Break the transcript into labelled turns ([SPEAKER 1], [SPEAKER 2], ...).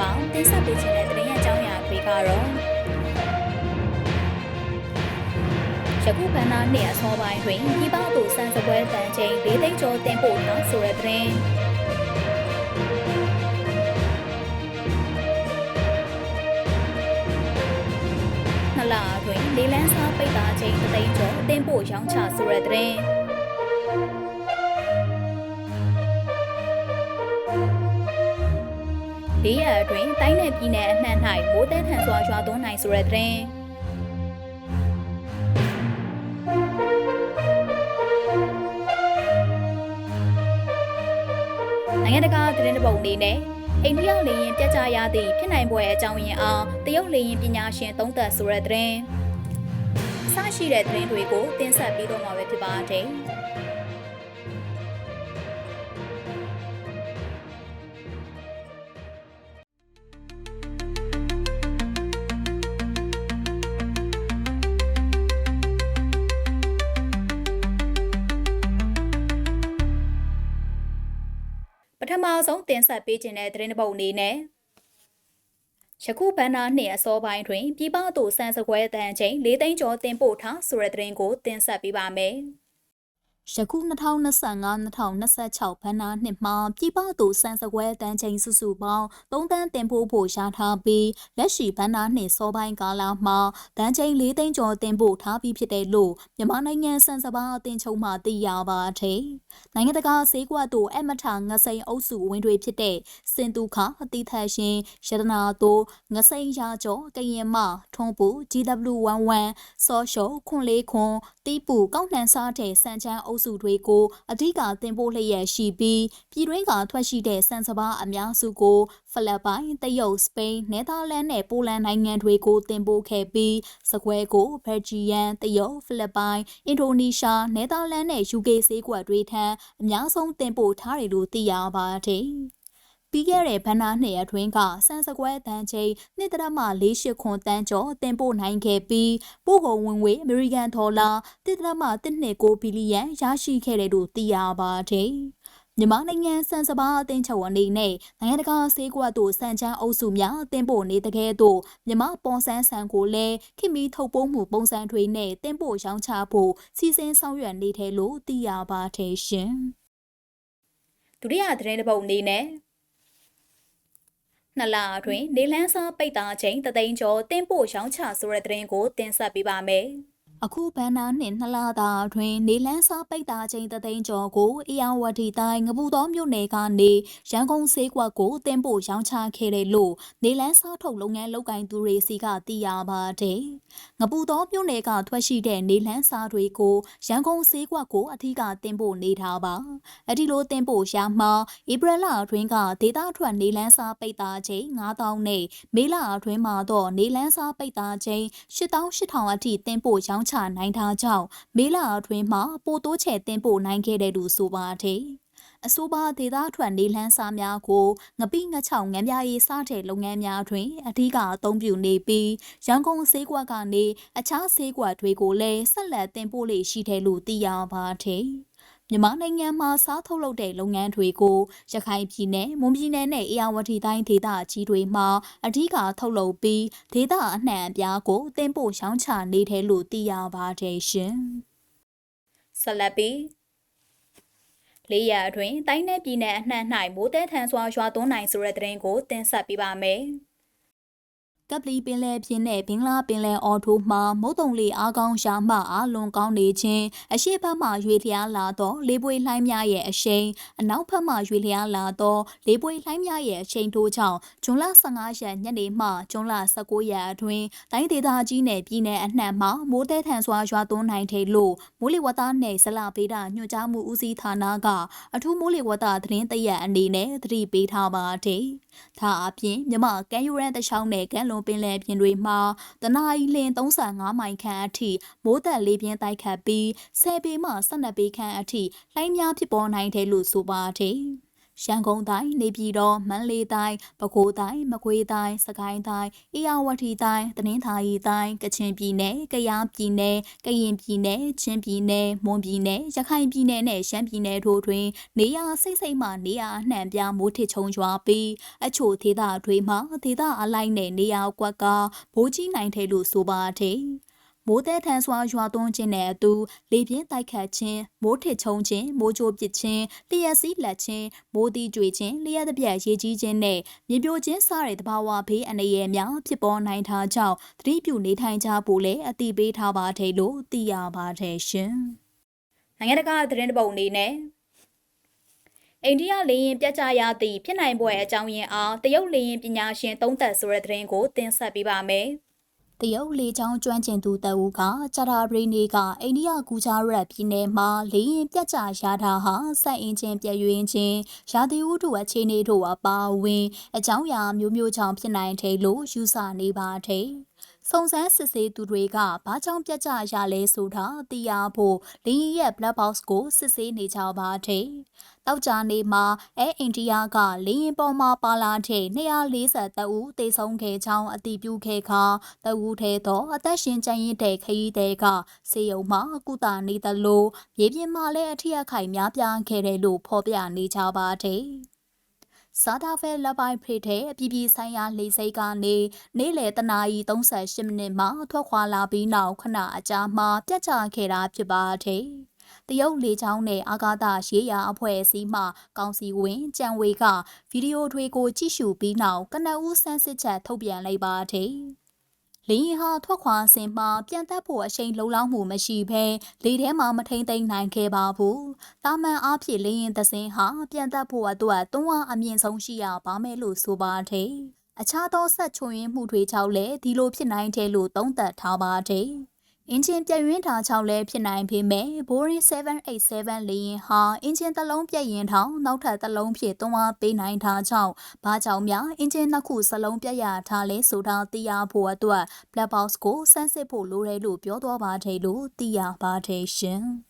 [SPEAKER 1] မကတော့မြန်လို့ထပ်ပေါင်းတင်ဆက်ပေးခြင်းတဲ့တရင်ရဲ့အကြောင်းအရာတွေကတော့ယခုဘန္နာနှစ်အစောပိုင်းတွင်ဒီပေါသူစံစပွဲတန်ချိန်၄သိန်းကျော်တင်ပို့ထားဆိုတဲ့တဲ့နလာတွင်လေလန်းစားပိတ်တာချိန်3သိန်းကျော်တင်ပို့ရောင်းချဆိုတဲ့တဲ့ လေးရအတွင်းတိုင်းနယ်ပြည်နယ်အနှံ့၌မိုးတဲထန်စွာရွာသွန်းနိုင်ဆိုတဲ့တဲ့နိုင်ငံတကာသတင်းတပုတ်အနေနဲ့အိန္ဒိယလေရင်ပြတ်ကျရသည့်ဖြစ်နိုင်ပွဲအကြောင်းရင်းအားတရုတ်လေရင်ပညာရှင်သုံးသပ်ဆိုတဲ့တဲ့အစရှိတဲ့သတင်းတွေကိုတင်ဆက်ပေးတော့မှာပဲဖြစ်ပါတယ်။ ပထမဆုံးတင်ဆက်ပေးခြင်းတဲ့သတင်းတစ်ပုဒ်အနေနဲ့ယခုဘန္နာနှစ်အစောပိုင်းတွင်ပြည်ပသို့စံစကွဲတန်ချိန်၄သိန်းကျော်တင်ပို့ထားဆိုတဲ့သတင်းကိုတင်ဆက်ပေးပါမယ်။ယခု2025-2026ဘဏ္ဍာနှစ်မှာပြည်ပသို့စံစကွဲတန်ချိန်စုစုပေါင်း3တန်းတင်ပို့ဖို့ရထားပြီးလက်ရှိဘဏ္ဍာနှစ်စောပိုင်းကာလမှာတန်ချိန်4သိန်းကျော်တင်ပို့ထားပြီးဖြစ်တယ်လို့မြန်မာနိုင်ငံစံစပါအသင်းချုပ်မှသိရပါတယ်။နိုင်ငံတကာဈေးကွက်သို့အမထငစိန်အုပ်စုဝင်တွေဖြစ်တဲ့စင်တူခအတိထရှင်ရတနာတို့ငစိန်ရာကျော်ကရင်မထွန်ပူ GW11 ဆော့ရှောခွန်လေးခွန်တီးပူကောက်နှံစားတဲ့စံချမ်းအုပ်စုတွေကိုအဓိကတင်ပို့လျက်ရှိပြီးပြည်တွင်းကထွက်ရှိတဲ့စံစပါးအများစုကိုဖိလစ်ပိုင်၊တရုတ်၊စပိန်၊နယ်သာလန်နဲ့ပိုလန်နိုင်ငံတွေကိုတင်ပို့ခဲ့ပြီးစကွဲကိုဘယ်ဂျီယန်၊တရုတ်၊ဖိလစ်ပိုင်၊အင်ဒိုနီးရှား၊နယ်သာလန်နဲ့ UK ဈေးကွက်တွေထံအများဆုံးတင်ပို့ထားတယ်လို့သိရပါတယ်။ပြီးခဲ့တဲ့ဘဏ္ဍာနှစ်အတွင်းကစံစကွဲတန်ချိန်နှစ်တရမ48ခွန်တန်းကျော်တင်ပို့နိုင်ခဲ့ပြီးပို့ကုန်ဝင်ငွေအမေရိကန်ဒေါ်လာတစ်တရမ1.9ဘီလီယံရရှိခဲ့တယ်လို့သိရပါတယ်။ မြန်မာနိုင်ငံစံစပါအသင်းချုပ်အနေနဲ့နိုင်ငံတကာဆေးကွက်တို့စံချမ်းအုပ်စုများတင်ပို့နေတကယ်တော့မြန်မာပေါ်ဆန်းဆန်ကိုလည်းခင်မီထုတ်ပိုးမှုပုံစံတွေနဲ့တင်ပို့ရောင်းချဖို့စီစဉ်ဆောင်ရွက်နေတယ်လို့သိရပါတယ်ရှင်။ဒုတိယသတင်းတစ်ပုဒ်အနေနဲ့နှစ်လအတွင်းနေလန်းစားပိတ်တာချိန်တသိန်းကျော်တင်ပို့ရောင်းချဆိုတဲ့သတင်းကိုတင်ဆက်ပေးပါမယ်။ အခုဘန်နာနှစ်နှစ်လတာအတွင်းနေလန်းစားပိတ်တာချိန်တသိန်းကျော်ကိုအေယဝတီတိုင်းငပူတော်မြို့နယ်ကနေရန်ကုန်ဆေးကွက်ကိုတင်ပို့ရောင်းချခဲ့တယ်လို့နေလန်းစားထုတ်လုပ်ငန်းလုပ်ကိုင်သူတွေစီကသိရပါတယ်။ငပူတော်မြို့နယ်ကထွက်ရှိတဲ့နေလန်းစားတွေကိုရန်ကုန်ဆေးကွက်ကိုအထူးကတင်ပို့နေတာပါ။အဒီလိုတင်ပို့ရမှာဧပြီလအတွင်းကဒေတာထွက်နေလန်းစားပိတ်တာချိန်9000နဲ့မေလအတွင်းမှာတော့နေလန်းစားပိတ်တာချိန်8800အထိတင်ပို့ရောင်းချနိုင်တာကြောင့်မေလအတွင်းမှာပိုတိုးချဲ့တင်ပို့နိုင်ခဲ့တဲ့လို့ဆိုပါတယ်။အဆိုပါဒေသထွက်နေလန်းစားများကိုငပိငချောင်ငံပြားရေးစားတဲ့လုပ်ငန်းများတွင်အထူးကအသုံးပြုနေပြီးရန်ကုန်ဈေးကွက်ကနေအခြားဈေးကွက်တွေကိုလည်းဆက်လက်တင်ပို့လေရှိတယ်လို့သိရပါတယ်။ မြန်မာနိုင်ငံမှာစားထုတ်လုပ်တဲ့လုပ်ငန်းတွေကိုရခိုင်ပြည်နယ်၊မွန်ပြည်နယ်နဲ့အေရဝတီတိုင်းဒေသကြီးတွေမှာအဓိကထုတ်လုပ်ပြီးဒေသအနှံ့အပြားကိုတင်ပို့ရောင်းချနေတယ်လို့သိရပါတယ်ရှင်။ဆက်လက်ပြီးလေးရအတွင်းတိုင်းနယ်ပြည်နယ်အနှံ့၌မိုးတဲထန်စွာရွာသွန်းနိုင်ဆိုတဲ့သတင်းကိုတင်ဆက်ပေးပါမယ်။ ကပလီပင်လယ်ပြင်နဲ့ဘင်္ဂလားပင်လယ်အော်ထိုးမှမုတ်တုံလေအားကောင်းရှာမှအားလွန်ကောင်းနေခြင်းအရှိတ်ဘက်မှရွေလျားလာသောလေးပွေလှိုင်းများရဲ့အရှိန်အနောက်ဘက်မှရွေလျားလာသောလေးပွေလှိုင်းများရဲ့အရှိန်ထိုးကြောင့်ဇွန်လ15ရက်ညနေမှဇွန်လ19ရက်အတွင်းတိုင်းဒေသကြီးနယ်ပြည်နယ်အနှံ့မှာမိုးတဲထန်စွာရွာသွန်းနိုင်တယ်လို့မိုးလေဝသနယ်ဇလပေဒညွှန်ကြားမှုဦးစီးဌာနကအထူးမိုးလေဝသသတင်းတရက်အနေနဲ့သတိပေးထားပါတယ်။ဒါအပြင်မြမကမ်းယူရန်တချောင်းနဲ့ကမ်းလွန်ပင်လယ်ပြင်တွေမှာတနအီလင်35မိုင်ခန့်အထိမိုးသက်လေးပြင်းတိုက်ခတ်ပြီး10ပေမှ12ပေခန့်အထိလှိုင်းများဖြစ်ပေါ်နိုင်တယ်လို့ဆိုပါတယ်။ ရရန်ကုန်တိုင်းနေပြည်တော်မန္တလေးတိုင်းပဲခူးတိုင်းမကွေးတိုင်းစကိုင်းတိုင်းအေရဝတီတိုင်းတနင်္သာရီတိုင်းကချင်ပြည်နယ်ကယားပြည်နယ်ကရင်ပြည်နယ်ချင်းပြည်နယ်မွန်ပြည်နယ်ရခိုင်ပြည်နယ်နဲ့ရှမ်းပြည်နယ်တို့တွင် နေရစိတ်စိတ်မှနေရအနှံ့ပြမိုးထစ်ချုံရွာပြီးအချို့ဒေသတွေမှာဒေသအလိုက်နဲ့နေရကွက်ကဘိုးကြီးနိုင်တယ်လို့ဆိုပါတဲ့ မိုးသည်ထန်စွာရွာသွန်းခြင်းနဲ့အတူလေပြင်းတိုက်ခတ်ခြင်းမိုးထစ်ချုံခြင်းမိုးကြိုးပစ်ခြင်းလျှက်စီးလက်ခြင်းမိုးတီးကြွေခြင်းလျှက်တစ်ပြက်ရေကြီးခြင်းနဲ့မြေပြိုခြင်းစတဲ့တဘာဝဘေးအန္တရာယ်များဖြစ်ပေါ်နိုင်တာကြောင့်သတိပြုနေထိုင်ကြဖို့လည်းအသိပေးထားပါတယ်လို့သိရပါတယ်ရှင်။နိုင်ငံတကာသတင်းတပုတ်အနေနဲ့အိန္ဒိယလေရင်ပြတ်ကျရသည့်ဖြစ်နိုင်ပွဲအကြောင်းရင်းအားတရုတ်လေရင်ပညာရှင်သုံးသက်ဆိုတဲ့သတင်းကိုတင်ဆက်ပေးပါမယ်။ တရုတ်လေကြောင်းကျွမ်းကျင်သူတအူးကကြာတာပရိနေကအိန္ဒိယကူချာရက်ပြည်နယ်မှာလေရင်ပြတ်ကျရတာဟာစိုက်အင်ချင်းပြည့်ရင်းချင်းရာသီဥတုအခြေအနေတို့အပါအဝင် အကြောင်းအရာမျိုးမျိုးကြောင့်ဖြစ်နိုင်တယ်လို့ယူဆနေပါတယ်။ စုံစမ်းစစ်ဆေးသူတွေကဘာကြောင့်ပြတ်ကျရလဲဆိုတာသိရဖို့လင်းရဲ့ black box ကိုစစ်ဆေးနေကြပါတယ်။တောက်ကြနေမှာအဲအိန္ဒိယကလင်းပေါ်မှာပါလာတဲ့240တဦးတေဆုံးခဲ့ကြောင်းအတည်ပြုခဲ့ခါတဦးထဲသောအသက်ရှင်ကျန်ရစ်တဲ့ခရီးသည်ကစေယုံမှာကုသနေသလိုမြေပြင်မှာလည်းအထက်အခိုင်များပြားခဲ့တယ်လို့ဖော်ပြနေကြပါတယ်။ စားတာဖဲလက်ပိုင်းဖိတဲ့အပြည်ပြည်ဆိုင်ရာလေဆိပ်ကနေနေ့လယ်တနာရီ38မိနစ်မှာထွက်ခွာလာပြီးနောက်ခဏအကြာမှာပြတ်ကျခဲ့တာဖြစ်ပါတယ်။တရုတ်လေကြောင်းနဲ့အာကာသရေးရာအဖွဲ့အစည်းမှကောင်စီဝင်ကြံဝေကဗီဒီယိုတွေကိုကြည့်ရှုပြီးနောက်ကနအူးဆန်းစစ်ချက်ထုတ်ပြန်လိုက်ပါတယ်။ လေရင်ဟာထွက်ခွာစဉ်မှာပြန်တက်ဖို့အချိန်လုံလောက်မှုမရှိဘဲလေထဲမှာမထိန်သိမ်းနိုင်ခဲ့ပါဘူး။တာမန်အားဖြင့်လေရင်သစင်းဟာပြန်တက်ဖို့အတွက်တွန်းအားအမြင့်ဆုံးရှိရပါမယ်လို့ဆိုပါတယ်။အခြားသောဆက်ချွန်ရင်းမှုတွေကြောင့်လည်းဒီလိုဖြစ်နိုင်တယ်လို့သုံးသပ်ထားပါတယ်။ အင်ဂျင်ပြည့်ရင်းထားချောင်းလည်းဖြစ်နိုင်ပေမဲ့ Boeing 787လေယာဉ်ဟာအင်ဂျင်တစ်လုံးပြည့်ရင်ထောင်နောက်ထပ်တစ်လုံးဖြစ်သွားအားပေးနိုင်တာကြောင့်ဘာကြောင့်များအင်ဂျင်နှစ်ခုစလုံးပြည့်ရထားလဲဆိုတာသိရဖို့အတွက် Black Box ကိုစမ်းစစ်ဖို့လိုတယ်လို့ပြောသွားပါတယ်လို့သိရပါတယ်ရှင်။